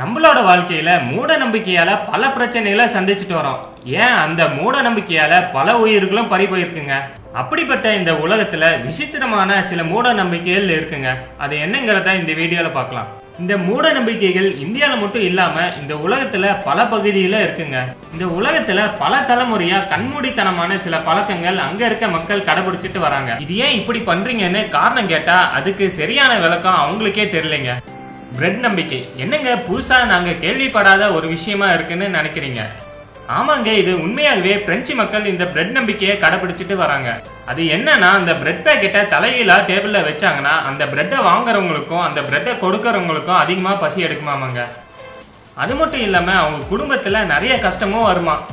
நம்மளோட வாழ்க்கையில மூட நம்பிக்கையால பல பிரச்சனைகளை சந்திச்சுட்டு வரோம். ஏன் அந்த மூட நம்பிக்கையால பல உயிர்களும் பறி போயிருக்குங்க? அப்படிப்பட்ட இந்த உலகத்துல விசித்திரமான சில மூட நம்பிக்கைகள் இருக்குங்க. அது என்னங்கிறத இந்த வீடியோல பார்க்கலாம். இந்த மூட நம்பிக்கைகள் இந்தியால மட்டும் இல்லாம இந்த உலகத்துல பல பகுதியில இருக்குங்க. இந்த உலகத்துல பல தலைமுறையா கண்மூடித்தனமான சில பழக்கங்கள் அங்க இருக்க மக்கள் கடைபிடிச்சிட்டு வராங்க. இது ஏன் இப்படி பண்றீங்கன்னு காரணம் கேட்டா அதுக்கு சரியான விளக்கம் அவங்களுக்கே தெரியலைங்க. பிரெட் நம்பிக்கை. என்னங்க புதுசா நாங்க கேள்விப்படாத ஒரு விஷயமா இருக்குன்னு நினைக்கிறீங்க? ஆமாங்க இது உண்மையாகவே பிரெஞ்சு மக்கள் இந்த பிரெட் நம்பிக்கையை கடைபிடிச்சிட்டு வராங்க. அது என்னன்னா அந்த பிரெட் பேக்கெட்டை தலையில டேபிள்ல வச்சாங்கன்னா அந்த பிரெட்டை வாங்குறவங்களுக்கும் அந்த பிரெட்டை கொடுக்கறவங்களுக்கும் அதிகமா பசி எடுக்குமாமாங்க. அது மட்டும் இல்லாம அவங்க குடும்பத்துல நிறைய கஷ்டமும் வருமா?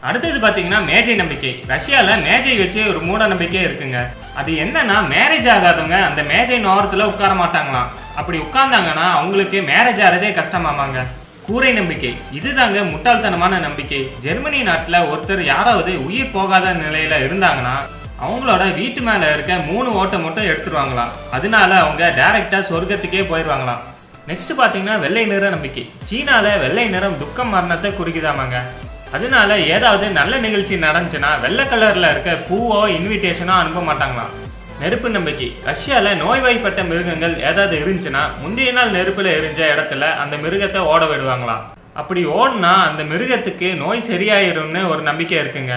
அடுத்தது பாத்தீங்கன்னா மேஜை நம்பிக்கை. ரஷ்யால மேஜை வச்சு ஒரு மூட நம்பிக்கை இருக்குங்க. அது என்னன்னா மேரேஜ் ஆகாதவங்க அந்த மேஜை நோரத்துல உட்கார மாட்டாங்களாம். அப்படி உட்கார்ந்தாங்கன்னா அவங்களுக்கு மேரேஜ் ஆறதே கஷ்டமாமாங்க. கூரை நம்பிக்கை. இதுதாங்க முட்டாள்தனமான நம்பிக்கை. ஜெர்மனி நாட்டில் ஒருத்தர் யாராவது உயிர் போகாத நிலையில இருந்தாங்கன்னா அவங்களோட வீட்டு மேல இருக்க மூணு ஓட்டை மட்டும் எடுத்துருவாங்களாம். அதனால அவங்க டைரக்டா சொர்க்கத்துக்கே போயிடுவாங்களாம் நெக்ஸ்ட் பாத்தீங்கன்னா வெள்ளை நிற நம்பிக்கை. சீனால வெள்ளை நிறம் துக்கம் மரணத்தை குறிக்குதாமாங்க. அதனால ஏதாவது நல்ல நிகழ்ச்சி நடந்துச்சுன்னா வெள்ளை கலர்ல இருக்க பூவோ இன்விடேஷனோ அனுப்ப மாட்டாங்களாம். நெருப்பு நம்பிக்கை. ரஷ்யால நோய்வாய்ப்பட்ட மிருகங்கள் ஏதாவது இருந்துச்சுன்னா முந்தைய நாள் நெருப்புல எரிஞ்ச இடத்துல அந்த மிருகத்தை ஓட விடுவாங்களாம். அப்படி ஓடுனா அந்த மிருகத்துக்கு நோய் சரியாயிரும்னு ஒரு நம்பிக்கை இருக்குங்க.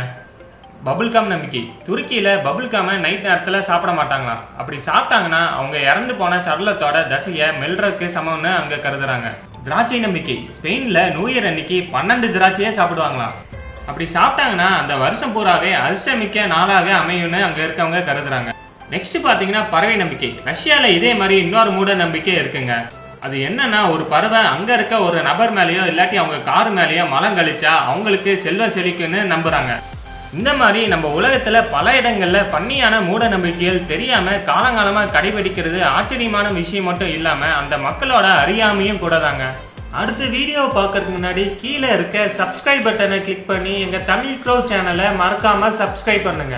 பபுல்காம் நம்பிக்கை. துருக்கியில பபுல்காம நைட் நேரத்துல சாப்பிட மாட்டாங்களாம். அப்படி சாப்பிட்டாங்கன்னா அவங்க இறந்து போன சடலத்தோட தசையை மெல்றதுக்கு சமம்னு அங்க கருதுறாங்க. திராட்சை நம்பிக்கை. ஸ்பெயின்ல நியூ இயர் அன்னைக்கு பன்னெண்டு திராட்சையே சாப்பிடுவாங்களாம். அப்படி சாப்பிட்டாங்கன்னா அந்த வருஷம் பூராவே அதிர்ஷ்டமிக்க நாளாக அமையும்னு அங்க இருக்கவங்க கருதுறாங்க. நெக்ஸ்ட் பாத்தீங்கன்னா பறவை நம்பிக்கை. ரஷ்யால இதே மாதிரி இன்னொரு மூட நம்பிக்கை இருக்குங்க. அது என்னன்னா ஒரு பறவை அங்க இருக்க ஒரு நபர் மேலேயோ இல்லாட்டி அவங்க கார் மேலேயோ மலம் கழிச்சா அவங்களுக்கு செல்வம் செழிக்குன்னு நம்புறாங்க. இந்த மாதிரி நம்ம உலகத்துல பல இடங்கள்ல பண்ணியான மூட நம்பிக்கைகள் தெரியாம காலங்காலமா கடைபிடிக்கிறது ஆச்சரியமான விஷயம் மட்டும் இல்லாம அந்த மக்களோட அறியாமையும் கூட தாங்க. அடுத்த வீடியோ பார்க்கறதுக்கு முன்னாடி கீழே இருக்க சப்ஸ்கிரைப் பட்டனை கிளிக் பண்ணி எங்க தமிழ் க்ரோ சேனலை மறக்காம சப்ஸ்கிரைப் பண்ணுங்க.